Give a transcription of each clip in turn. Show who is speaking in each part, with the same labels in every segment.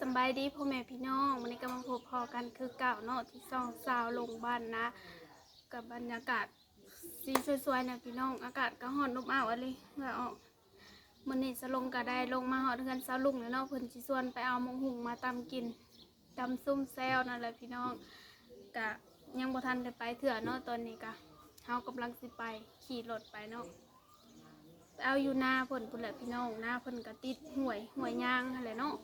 Speaker 1: สบายดีพ่อแม่พี่น้องวันนี้ก็มาพบพอกันคือเก่าเนาะที่ซ่องสาวลงบ้านนะ กับบรรยากาศสีสวยๆนะพี่น้อง อากาศก็ร้อนนุ่มอ้าวอะไรเมื่อออกมันนี้สลงก็ได้ลงมาหอดเฮือนสาวลุงแล้วเนาะเพิ่นสิส่วนไปเอามงหุงมาตำกินตำซุ่มแซวนั่นแหละพี่น้องกะยังบ่ทันได้ไปเถื่อเนาะตอนนี้กะเฮากำลังสิไปขี่รถไปเนาะเอาอยู่หน้าเพิ่นพุ่นแหละพี่น้องหน้าเพิ่นก็ติดห่วยห่วยยางนั่นแหละเนาะ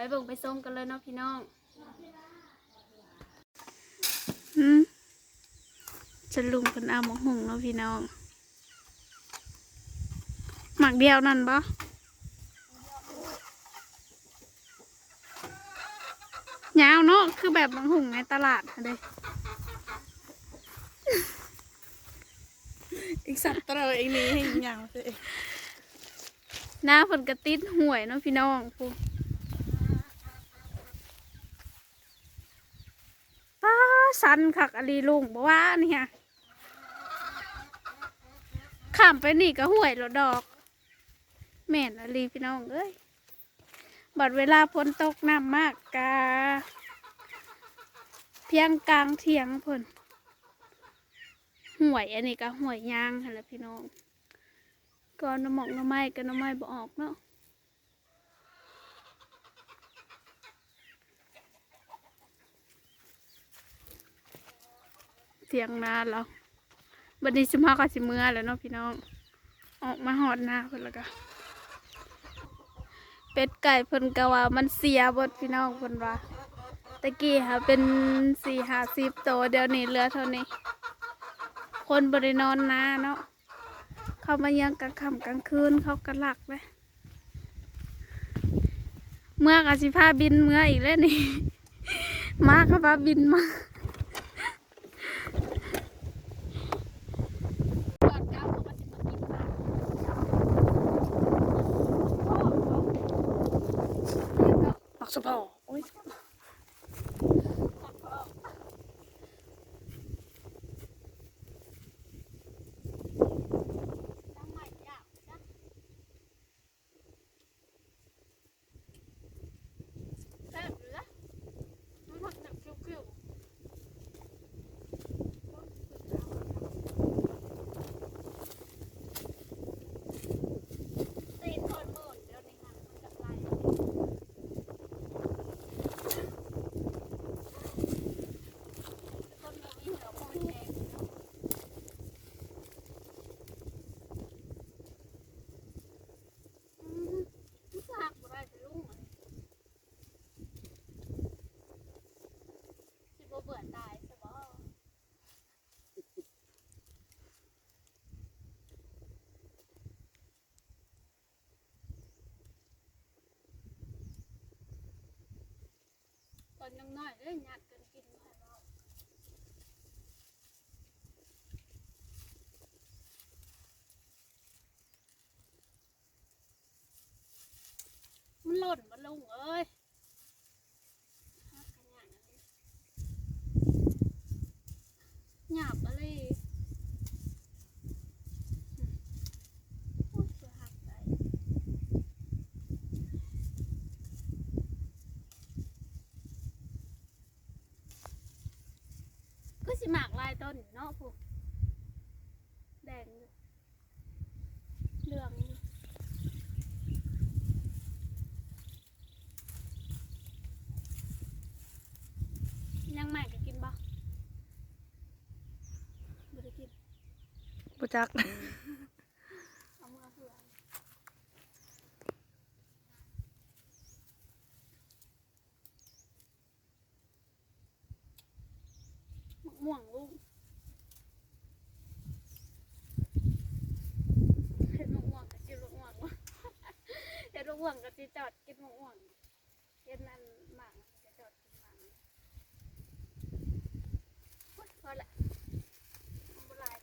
Speaker 1: ไปเบิ่งไปส้มกันเลยเนาะพี่น้องหืมจะลุงเพิ่นเอาหมกหุงเนาะพี่น้อง หมักเดียวนั่นปะยาวเนาะคือแบบหมักหุงในตลาดค่ะเด้
Speaker 2: อีกสัตว์ตัวเราเองนี่ให้อย่างสิ
Speaker 1: หน้าฝนกระติดห่วยเนาะพี่น้องพูป้า สันคักอลีลุงบอกว่านี่ฮะข้ามไปนี่ก็ห่วยแล้วดอกแม่นอลีพี่น้องเอ้ยบัดเวลาฝนตกน้ำมากกาเพียงกลางเทียงพนห่วยอันนี้ก็ห่วยยางหั่นแหละพี่น้องก็น้ำหมอกน้ำไม้ก็น้ำไม้บ่ออกเนาะ เทียงนาเราบัดนี้สิมาก็สิเมื่อแล้วเนาะพี่น้อง ออกมาหอดนาเพิ่นแล้วก็เป็ดไก่เพิ่นก็ว่ามันเสียบดพี่น้องเพิ่นว่าตะกี้ค่ะเป็นสี่ห้าสิบตัวเดี๋ยวนี้เหลือเท่านี้ คนบริโนอนนาเนาะเข้ามายังกลางค่ำกลางคืนเขากระหลักเลยเมื่อกอาสิพาบินเมื่ออีกแล้วนี่ มาเขาพาบินมา มักสะพอโอ้ยแซ่บเหลือมันหักหนักคิ้วๆตีนคนหมื่นเดี๋ยวนี้ค่ะมันจะไล่คนบ่มีเหลือคนแทงเนาะอืมมันจะหักบ่ได้แต่ลุงอะ สิบ่เบื่อตายใช่บ่ ตอนยังน้อยเด้ยญาติกันกินบ่ให้เว้ามันหล่นมันลงเอ้ยหาขยะนั่นดิ หยาบอะไรโอ้ยเสือหักไปก็สิ หมากลายต้นเนาะพวกแดงเหลืองยังใหม่ก็กินบ่บ่ได้กิน
Speaker 2: บ่จัก
Speaker 1: เอามือเผื่อมะม่วงลูกเห็ดมะม่วงกับกินมะม่วงวะ เห็ด ม่วงกับจีจอดกินมะม่วงเห็ดนั่นหมากจะจอดกินหมากโอ๊ยพอละมันบ่หลาย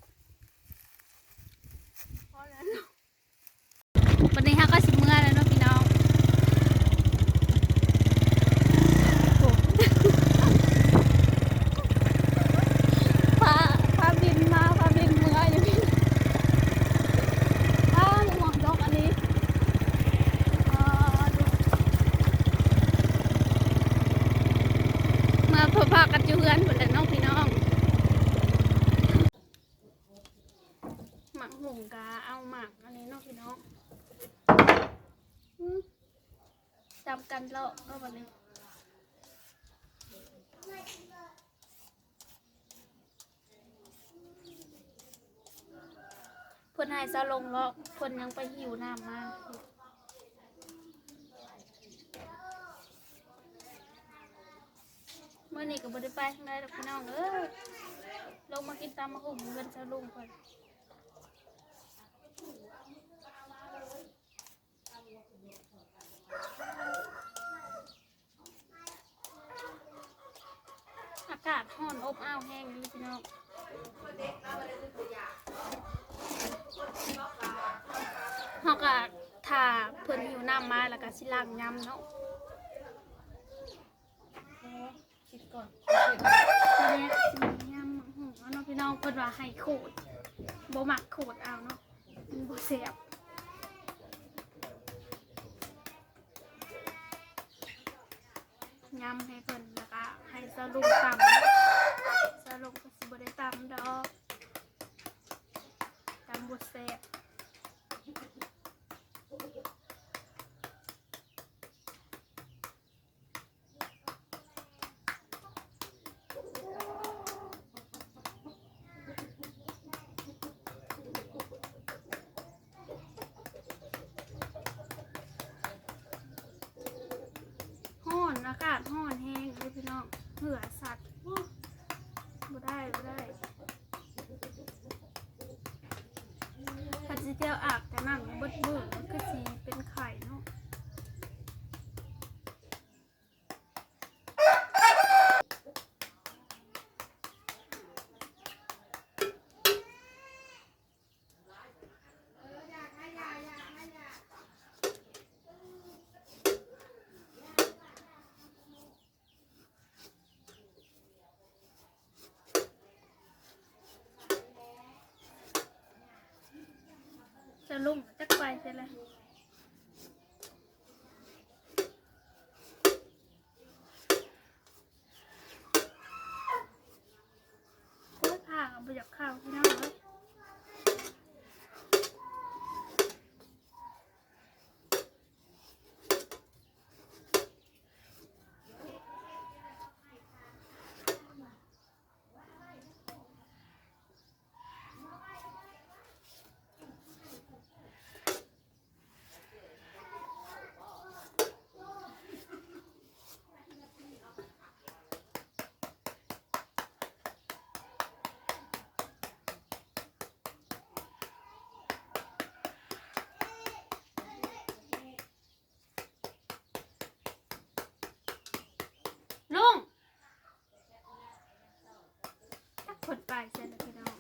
Speaker 1: พอแล้วเนาะวันนี้ฮะก็สิเมื่อแล้วเนาะพี่น้องโอ้พาพาบินมาพาบินเมื่ออยู่พี่อ้าวหมวกดอกอันนี้ พอกันอยู่เฮือนหมดแล้วน้องพี่น้องหมักหุงกาเอาหมักอันนี้น้องพี่น้องอืมจำ ก็วันนี้เพิ่นให้ซะลงแล้วเพิ่นยังไปหิวน้ำมากเมื่อนี้ก็บ่ได้ไปทางใดดอกพี่น้องเอ้ยลงมากินตามมาหุ่มเงินซะลงเพิ่นากาศร้อนอบอ้าวแห้งนี่พี่น้องเฮาก็ถ้าเพิ่นหิวน้ำมาแล้วก็สิล้างยำเนาะ
Speaker 2: คิดก่อน
Speaker 1: ทีแรกสิยำหูเอาเนาะพี่น้องเพิ่นว่าให้ขูดบ่มักขูดเอาเนาะมันบ่แซ่บ สลุงตำสลุงก็สิบ่ได้ตำดอกตำบ่แซ่บ ห้อนอากาศห้อนแห้งเลยพี่น้องเหือสัตว์บ่ได้บ่ได้ถ้าสิเที่ยวอาบแต่น้ำเบิดเบื่อมันก็สิเป็นไข่เนาะจะลุ่มจักไปใช่ไหมโอ้ยผ่อาไปจากข้าวพี่น้องเลยลุงจักคนไปใช่ไหมพี่น้อง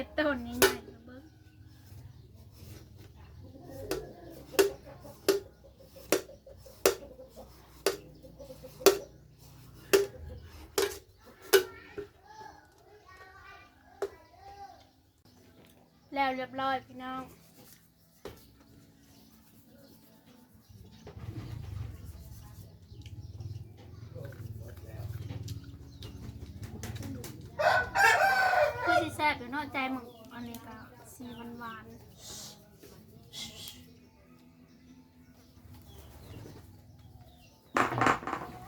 Speaker 1: ็ดต้นนี้ใหญ่ๆเบิ้งแล้วเรียบร้อยพี่น้อง คือสิแซ่บอยู่เนอกใจมึงอันนี้ก็สีหวานหวาน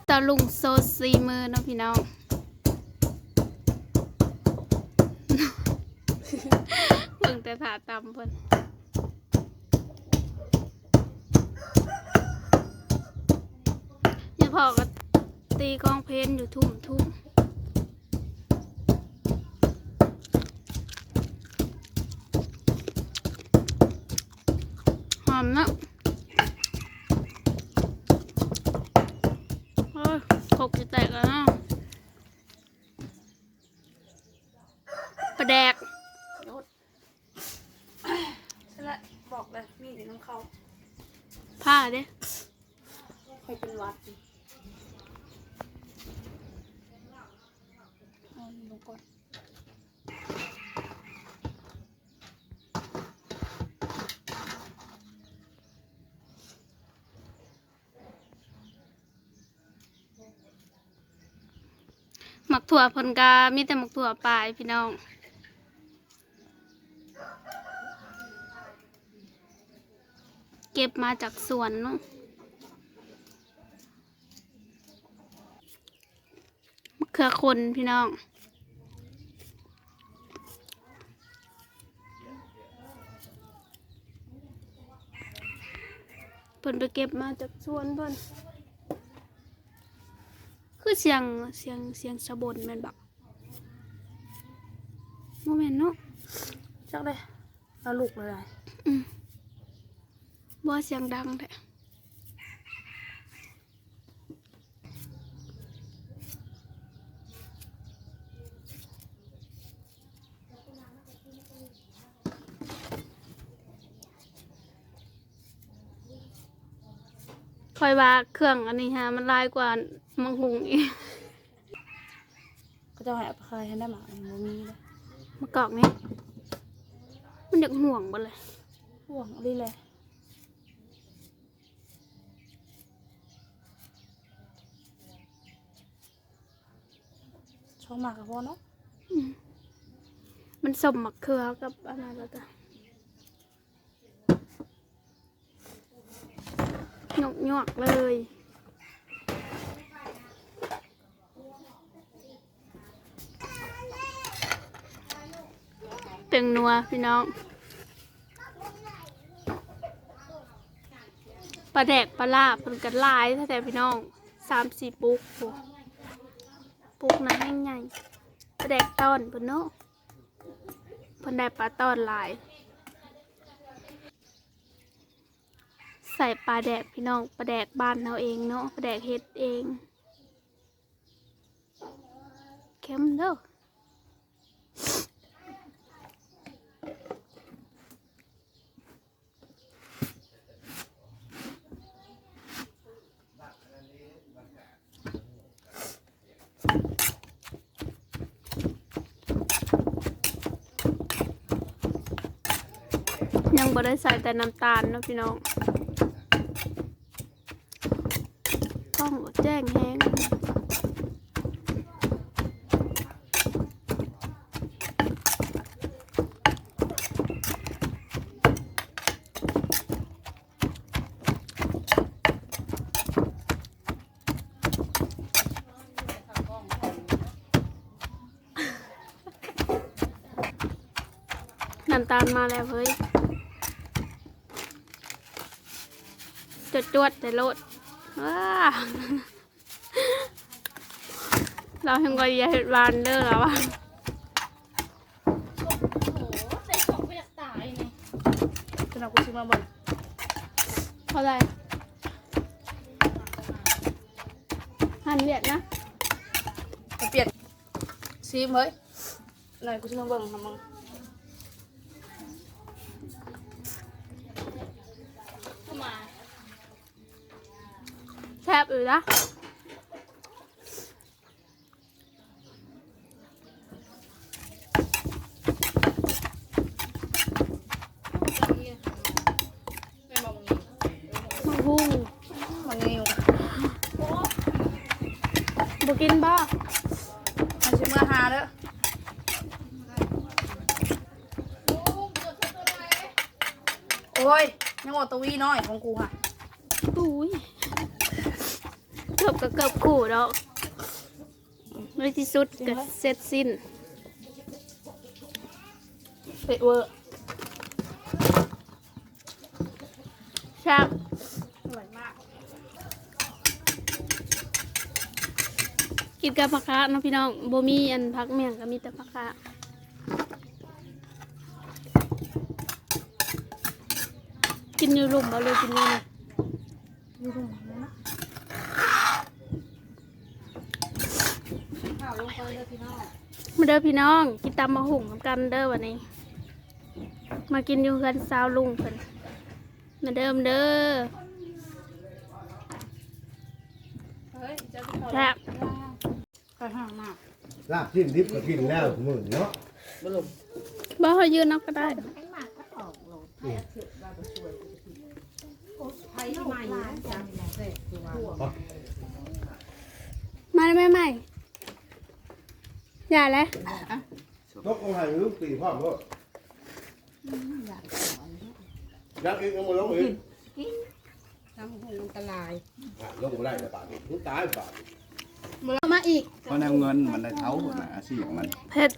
Speaker 1: ๆ ตะลุงโซซีมือเนาะพี่น้องเพิ่งแต่ถาตำเพิ่นนี่พอก็ตีกองเพลนอยู่ทุ่มทุ่ม ผ้าเนี่ยใครเป็นวัด
Speaker 2: เอา
Speaker 1: ลง
Speaker 2: ก่อนหมัก
Speaker 1: ถั่วเพนกามีแต่หมักถั่วปลายพี่น้อง เก็บมาจากสวนเนาะมะเขือคนพี่น้อง เพิ่นไปเก็บมาจากสวนเพิ่นคือเสียงเสียงเสียงสะบนแม่นบักโมเมนเนาะ
Speaker 2: จักเลยเอาลูกเลย
Speaker 1: อืม บ่เสียงดังแท้คอยว่าเครื่องอันนี้ฮะมันหลายกว่ามังหุงอีก
Speaker 2: ก็จะให้อภัยให้ได้หมาอันบ่มีเลย
Speaker 1: มะกอกนี่มันอยากห่วงบ่เลย
Speaker 2: ห่วงอะไรเลย องหมากกับพ่อเนาะ
Speaker 1: มันสมมะเขือกับอะไรแล้วจ้ะหยกหยวกเลยเป็นนัวพี่น้องปลาแดกปลาลาบเป็นกันลายแต่พี่น้องสามสี่ปุ๊กโอ้ ปุกนะงใหญ่ปลาแดกต้อนพิ่นเนาะเพิ่นแดกปลาต้อนหลาย ใส่ปลาแดกพี่น้องปลาแดกบ้านเราเองเนาะปลาแดกเฮ็ดเองเข้มเด้อ ยังบ่ได้ใส่แต่น้ำตาลนะพี่น้องกล้องแจ้งแฮงน้ำตาลมาแล้วเฮ้ย จดจวดแต่รถว้าเราเห็นว่าอย่าเห็ดหวานเด้อแล้วอะ
Speaker 2: ใส่ของไปอยากตายไงจะนำกูซื้อมาบ่น
Speaker 1: เท่าไหรหันเวียดนะ
Speaker 2: ไปเปลี่ยนซีมเฮ้ยหน่อยกูซื้อมาเบิ่งทำมึง
Speaker 1: ซ่บอยู่นะ
Speaker 2: ไม่บอกมึง
Speaker 1: มังฮู
Speaker 2: มันงิว
Speaker 1: บุกินบ้า
Speaker 2: มันซื้อมาหาเด้อโอ้ยยังบอกตัววีน้อยของกูค่ะ
Speaker 1: อุ้ยเกือบกับเกือบขู่แล้วในที่สุดก็เสร็จสิ้น
Speaker 2: เป็ดเวอร์
Speaker 1: แซ่บ
Speaker 2: อร่อยมาก
Speaker 1: กินกับผักคะเนาะพี่น้องบ่มีอันพักเมี่ยงก็มีแต่ผักคะกินอยู่ลุ่มเอาเลยกินอยู่นี่
Speaker 2: ดูตรงนี้นะข้าวลงไปเลยพี่น้อง
Speaker 1: มาเด้อพี่น้อง กินตำมะหุ่งนำกันเด้อวันนี้ มากินอยู่กันสาวลุงเพิ่นมาเดิมเด้อ
Speaker 2: เฮ้ยจะไปขอ
Speaker 1: แซ่บ
Speaker 2: ไปห้างมาก
Speaker 3: ลาบจิ้มดิบก็กินแล้วมื้อเนาะ
Speaker 2: บลม
Speaker 1: บ่เขายืนนับก็ได้มาได้ไหมใหม่ อย่าเลย
Speaker 3: ตกลงหายลูกตีพ่อมก็ยักษ์อีกเอามาลงอีก
Speaker 4: ทำให้อันตราย
Speaker 3: อะลงมาได้แต่ป่านนี้มึงตายป่าน
Speaker 4: มาอีก
Speaker 5: เพราะแนวเงินมันได้เท้าหมดนะอาชีพมัน
Speaker 1: เผ็ด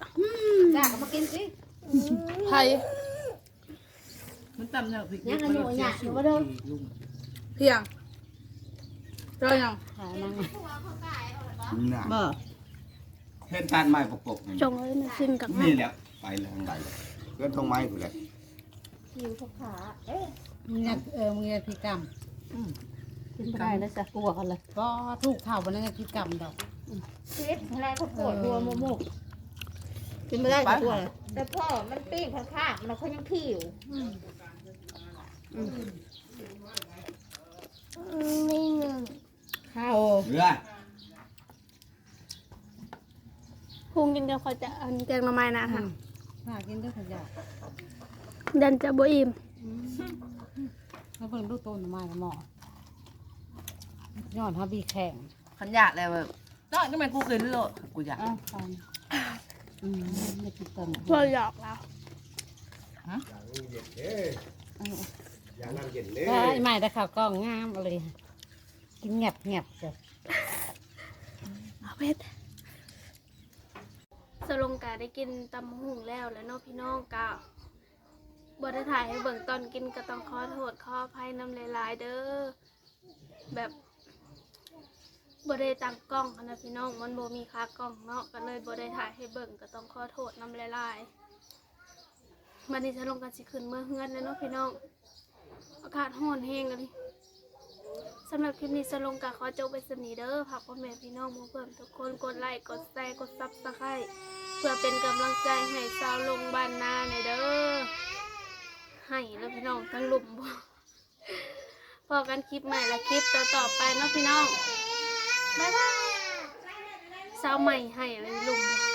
Speaker 4: จ้าก็มากินสิ
Speaker 2: ไผ่
Speaker 6: มันตำเนี่ยพริก
Speaker 4: ยังอายุหยาอยู่บ่เด้อ
Speaker 2: เพียงเจอยัง
Speaker 4: หานั่ง
Speaker 5: น่ะ
Speaker 6: บ่
Speaker 5: เห็นตานไม้ประกบนี่
Speaker 1: จงเลยนะซิมกับ
Speaker 5: นี่แหละไปแล้วทางใดเพื่อนตรงไม้กูเลย
Speaker 4: หิวขาขาเอ๊ะมึงอยากเออมึงอยากพิกรรมกินไปได้แล้วจะกลัวกันเลยก็ถูกเท่าบนนั้นพิกรรมดอก
Speaker 7: ชีวิตอะไรก็ปวดหัวโมโมก
Speaker 4: กินไม่ได้ก็กลัวเลย
Speaker 7: แต่พ่อมันปิ้งข้างๆมันเขายังผิว
Speaker 4: ข้าว
Speaker 5: เรือ
Speaker 1: พุงกินกับข้าวจะอันแกงหน่อไม้นะค่ะ
Speaker 4: หากินด้วยขยะ
Speaker 1: ดันจะบ่อิ่ม
Speaker 4: แล้วเพิ่งดูต้นไม้ละหมอย้อนเขาบีแข่ง
Speaker 6: ขันยากแล้วแบบน้อยก็ไม่กูกินโลดกูอยาก
Speaker 4: อ้าวฟังอืมไม่กินต้น
Speaker 1: เราหยอกแล้ว
Speaker 3: อย่างเย็นเด้อย่างน้ำเย็นเด้
Speaker 4: ก็ไอ้ใหม่แต่ข่าวกล้องงามอะไรกินเงียบเงียบจ้ะ
Speaker 1: เอาเผ็ด สลงกาได้กินตำหุงแล้วแล้วน้องพี่น้องกาบ่ได้ถ่ายให้เบิ่งตอนกินก็ต้องขอโทษขออภัยน้ำลายๆเด้อแบบบ่ได้ตั้งกล้องอะนะพี่น้องมันโบมีค่ากล้องเนาะก็เลยบ่ได้ถ่ายให้เบิ่งก็ต้องขอโทษน้ำลายๆมันนี้สลงกันสิขึ้นเมื่อเฮือนแล้วเนาะพี่น้องอากาศร้อนแห้งเลย สำหรับคลิปนี้สลงกะขอจบไปสนีเด้อฝากพ่อแม่พี่น้องหมูเพื่อนทุกคนกดไลค์กดแชร์กดซับสไครต์เพื่อเป็นกำลังใจให้สาวลงบ้านนาในเด้อให้แล้วพี่น้องทั้งหลุมบ่พอกันคลิปใหม่และคลิปต่อๆไปเนาะพี่น้องบ๊ายบายสาวใหม่ให้เลยหลุมบ่